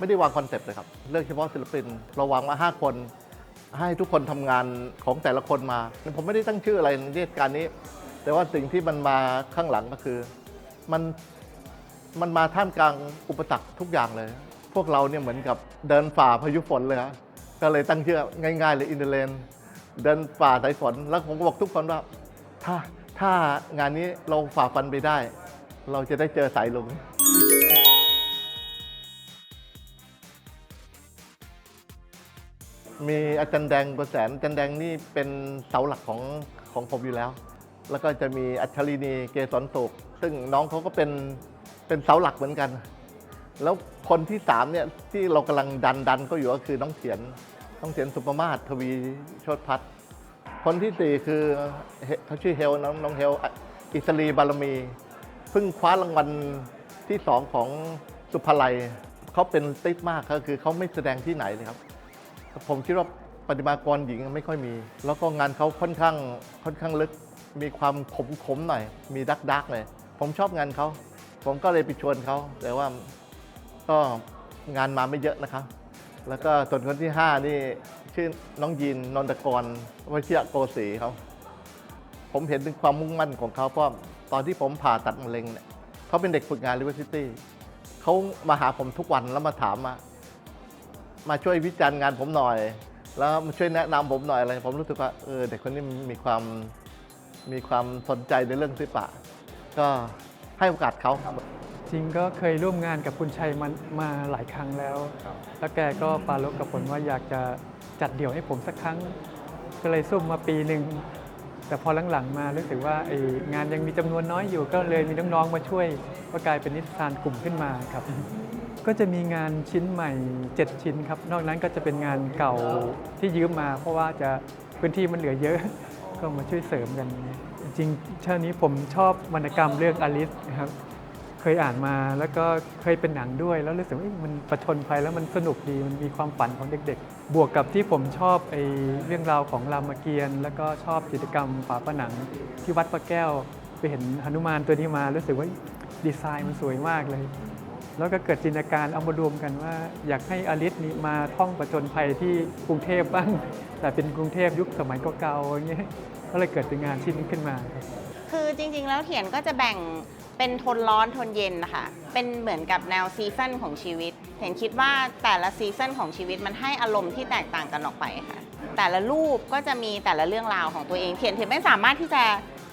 ไม่ได้วางคอนเซปต์เลยครับ เลือกเฉพาะศิลปินเราวางมา 5 คน ให้ทุกคนทำงานของแต่ละคนมา ผมไม่ได้ตั้งชื่ออะไรในเทศกาลนี้ แต่ว่าสิ่งที่มันมาข้างหลังก็คือ มันมันมาท่ามกลางอุปสรรคทุกอย่างเลย พวกเราเนี่ยเหมือนกับเดินฝ่าพายุฝนเลยฮะก็เลยตั้งชื่อง่ายๆเลยอินเดเลนเดินฝ่าสายฝนแล้วผมก็บอกทุกคนว่า ถ้าถ้างานนี้เราฝ่าฟันไปได้ เราจะได้เจอสายลุง มีอาจารย์แดงประแสนอาจารย์แดงนี่เป็นเสาหลักของของผมอยู่แล้ว แล้วก็จะมีอัชรินีเกษรสุขซึ่งน้องเขาก็เป็นเป็นเสาหลักเหมือนกัน แล้วคนที่สามเนี่ยที่เรากำลังดันดันก็อยู่ก็คือน้องเถียนน้องเถียนสุปมาศทวีโชตพัฒน์คนที่สี่คือเขาชื่อเฮลน้องน้องเฮลอิสรีบารมีเพิ่งคว้ารางวัลที่สองของสุภาลัยเขาเป็นติ๊ดมากก็คือเขาไม่แสดงที่ไหนเลยครับ ผมคิดว่าปฏิมากรหญิงไม่ค่อยมี แล้วก็งานเขาค่อนข้างค่อนข้างลึก มีความขมขมหน่อย มีดักดักๆหน่อยผมชอบงานเขา ผมก็เลยไปชวนเขา แต่ว่าก็งานมาไม่เยอะนะครับ แล้วก็ส่วนคนที่ 5 นี่ชื่อน้องยีนนนทกรวชิระโกศรีเขาผมเห็นถึงความมุ่งมั่นของเขาเพราะตอนที่ผมผ่าตัดมะเร็งเนี่ยเขาเป็นเด็กฝึกงาน University เขามาหาผมทุกวันแล้วมาถามมา มาช่วยวิจารณ์งานผมหน่อย แล้วมาช่วยแนะนำผมหน่อยอะไร ผมรู้สึกว่าเออเด็กคนนี้มีความมีความสนใจในเรื่องศิลปะ ก็ให้โอกาสเขา จริงก็เคยร่วมงานกับคุณชัยมันมาหลายครั้งแล้วแล้วแกก็ปรารบกับผมว่าอยากจะจัดเดี่ยวให้ผมสักครั้ง ก็เลยซุ่มมาปีหนึ่ง แต่พอหลังๆมารู้สึกว่าไอ้งานยังมีจำนวนน้อยอยู่ ก็เลยมีน้องๆมาช่วย ก็กลายเป็นนิทรรศานกลุ่มขึ้นมาครับ ก็จะมีงานชิ้นใหม่ 7 ชิ้นครับ นอกนั้นก็จะเป็นงานเก่าที่ยืมมา เพราะว่าจะพื้นที่มันเหลือเยอะ ก็มาช่วยเสริมกัน จริงชาตินี้ผมชอบวรรณกรรมเรื่องอลิสนะครับ เคยอ่านมาแล้วก็เคยเป็นหนังด้วย แล้วรู้สึกว่ามันประชนภัยแล้วมันสนุกดี มันมีความฝันของเด็กๆ บวกกับที่ผมชอบไอ้เรื่องราวของรามเกียรติ์แล้วก็ชอบกิจกรรมฝาผนังที่วัดพระแก้ว ไปเห็นหนุมานตัวนี้มารู้สึกว่าดีไซน์มันสวยมากเลย แล้วก็เกิดจินตนาการเอามารวมกันว่า อยากให้อลิสนี่มาท่องประจนภัยที่กรุงเทพบ้าง แต่เป็นกรุงเทพยุคสมัยเก่าๆอย่างเงี้ยก็เลยเกิดเป็นงานชิ้นนี้ขึ้นมาครับคือจริงๆ แล้วเถียนก็จะแบ่งเป็นทนร้อนทนเย็นนะคะเป็นเหมือนกับแนวซีซันของชีวิต เห็นคิดว่าแต่ละซีซันของชีวิตมันให้อารมณ์ที่แตกต่างกันออกไปค่ะ แต่ละรูปก็จะมีแต่ละเรื่องราวของตัวเองเถียนเถียนไม่สามารถที่จะ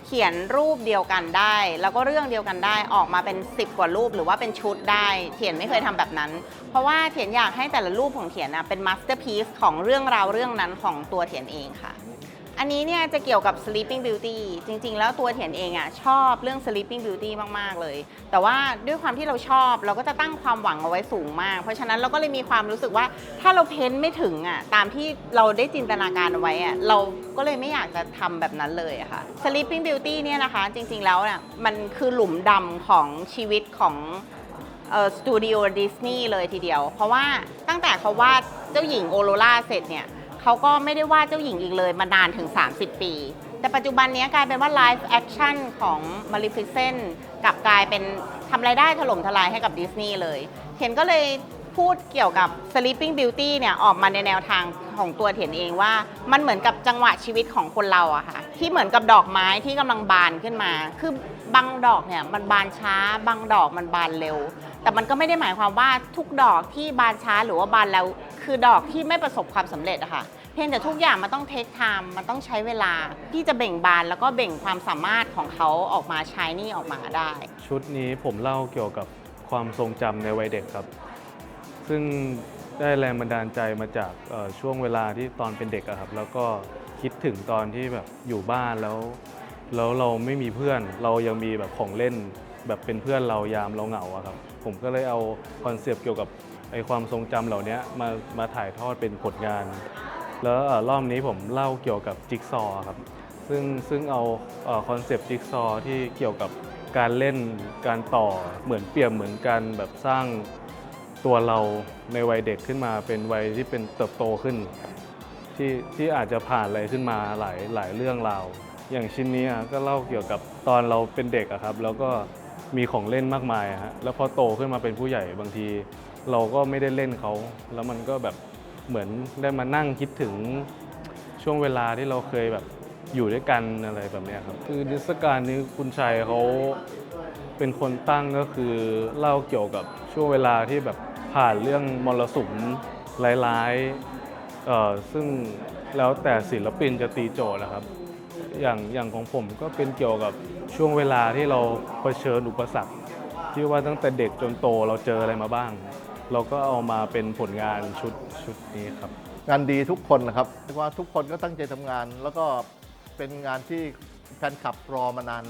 เขียนรูปเดียวกันได้ แล้วก็เรื่องเดียวกันได้ออกมาเป็น 10 กว่ารูปหรือว่าเป็นชุดได้เถียนไม่เคยทำแบบนั้น เพราะว่าเถียนอยากให้แต่ละรูปของเถียนนะเป็นมาสเตอร์พีซของเรื่องราวเรื่องนั้นของตัวเถียนเองค่ะ อันนี้เนี่ยจะเกี่ยวกับ sleeping beauty จริง ๆ แล้วตัวเถียนเองอะชอบเรื่อง sleeping beauty มาก ๆ เลย แต่ว่าด้วยความที่เราชอบเราก็จะตั้งความหวังเอาไว้สูงมาก เพราะฉะนั้นเราก็เลยมีความรู้สึกว่าถ้าเราเพ้นไม่ถึงอะตามที่เราได้จินตนาการเอาไว้อะเราก็เลยไม่อยากจะทำแบบนั้นเลยอะค่ะ sleeping beauty เนี่ยนะคะ จริง ๆ แล้วน่ะมันคือหลุมดำของชีวิตของสตูดิโอดิสนีย์เลยทีเดียว เพราะว่าตั้งแต่เขาวาดเจ้าหญิงโอโรราเสร็จเนี่ย เขาก็ไม่ได้ว่าเจ้าหญิงอีกเลยมานานถึง 30 ปี แต่ปัจจุบันนี้กลายเป็นว่าไลฟ์แอคชั่นของ Maleficent กลับกลายเป็นทำรายได้ถล่มทลายให้กับดิสนีย์เลย เห็นก็เลยพูดเกี่ยวกับ Sleeping Beauty เนี่ยออกมาในแนวทางของตัวเถียนเองว่า มันเหมือนกับจังหวะชีวิตของคนเราอะค่ะ ที่เหมือนกับดอกไม้ที่กำลังบานขึ้นมา คือบางดอกเนี่ยมันบานช้า บางดอกมันบานเร็ว แต่มันก็ไม่ได้หมายความว่าทุกดอกที่บานช้าหรือว่าบานแล้ว คือดอกที่ไม่ประสบความสำเร็จอะค่ะ พียงแต่ทุกอย่างมันต้องเทคไทม์มันต้องใช้เวลาที่จะเบ่งบานแล้วก็เบ่งความสามารถของเขาออกมาใช้นี่ออกมาได้ ชุดนี้ผมเล่าเกี่ยวกับความทรงจำในวัยเด็กครับ ซึ่งได้แรงบันดาลใจมาจากช่วงเวลาที่ตอนเป็นเด็กอะครับ แล้วก็คิดถึงตอนที่แบบอยู่บ้านแล้ว แล้วเราไม่มีเพื่อนเรายังมีแบบของเล่น แบบเป็นเพื่อนเรายามเราเหงาอะครับ ผมก็เลยเอาคอนเซปต์เกี่ยวกับไอความทรงจำเหล่านี้มามาถ่ายทอดเป็นผลงาน แล้วรอบนี้ผมเล่าเกี่ยวกับจิ๊กซอว์ครับซึ่งซึ่งเอาคอนเซปต์จิ๊กซอว์ที่เกี่ยวกับการเล่นการต่อเหมือนเปรียบเหมือนการแบบสร้างตัวเราในวัยเด็กขึ้นมาเป็นวัยที่เป็นเติบโตขึ้น ที่ที่อาจจะผ่านอะไรขึ้นมาหลายหลายเรื่องราวอย่างชิ้นนี้ก็เล่าเกี่ยวกับตอนเราเป็นเด็กอะครับ แล้วก็มีของเล่นมากมายฮะแล้วพอโตขึ้นมาเป็นผู้ใหญ่บางที เราก็ไม่ได้เล่นเขาแล้วมันก็แบบ เหมือนได้มานั่งคิดถึงช่วงเวลาที่เราเคยแบบอยู่ด้วยกันอะไรแบบนี้ครับ คือนิทรรศการนี้คุณชัยเขาเป็นคนตั้งก็คือเล่าเกี่ยวกับช่วงเวลาที่แบบผ่านเรื่องมรสุมร้ายๆเอ่อซึ่งแล้วแต่ศิลปินจะตีโจทย์นะครับ อย่างอย่างของผมก็เป็นเกี่ยวกับช่วงเวลาที่เราเผชิญอุปสรรคที่ว่าตั้งแต่เด็กจนโตเราเจออะไรมาบ้าง เราก็เอามาเป็นผลงานชุดชุดนี้ครับ งานดีทุกคนนะครับเรียกว่าทุกคนก็ตั้งใจทำงาน แล้วก็เป็นงานที่แฟนคลับรอมานาน